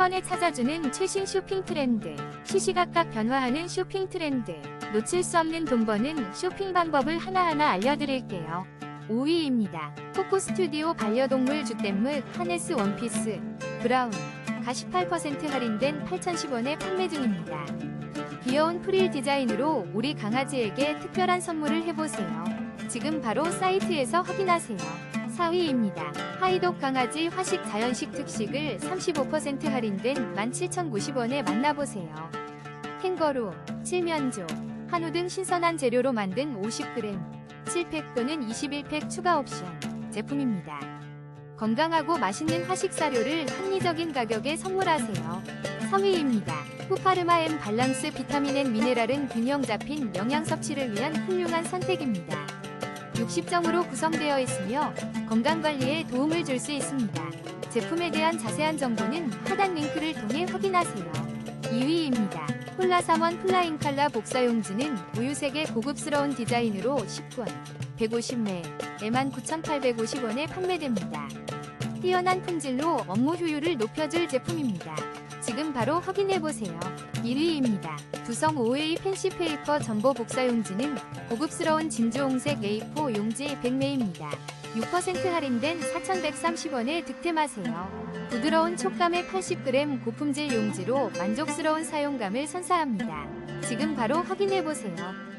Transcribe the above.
번에 찾아주는 최신 쇼핑 트렌드, 시시각각 변화하는 쇼핑 트렌드, 놓칠 수 없는 돈 버는 쇼핑 방법을 하나하나 알려드릴게요. 5위입니다. 코코 스튜디오 반려동물 주댐물 하네스 원피스 브라운 가 18% 할인된 8,010원에 판매 중입니다. 귀여운 프릴 디자인으로 우리 강아지에게 특별한 선물을 해보세요. 지금 바로 사이트에서 확인하세요. 4위입니다. 하이독 강아지 화식 자연식 특식을 35% 할인된 17,090원에 만나보세요. 캥거루, 칠면조, 한우 등 신선한 재료로 만든 50g, 7팩 또는 21팩 추가 옵션 제품입니다. 건강하고 맛있는 화식 사료를 합리적인 가격에 선물하세요. 3위입니다. 후파르마 M 밸런스 비타민 앤 미네랄은 균형 잡힌 영양 섭취를 위한 훌륭한 선택입니다. 60점으로 구성되어 있으며 건강관리에 도움을 줄 수 있습니다. 제품에 대한 자세한 정보는 하단 링크를 통해 확인하세요. 2위입니다. 콜라삼원 플라잉 칼라 복사용지는 우유색의 고급스러운 디자인으로 10권, 150매, 49,850원에 판매됩니다. 뛰어난 품질로 업무 효율을 높여줄 제품입니다. 지금 바로 확인해보세요. 1위입니다. 두성 OA 펜시 페이퍼 전보 복사용지는 고급스러운 진주홍색 A4 용지 100매입니다. 6% 할인된 4,130원에 득템하세요. 부드러운 촉감의 80g 고품질 용지로 만족스러운 사용감을 선사합니다. 지금 바로 확인해보세요.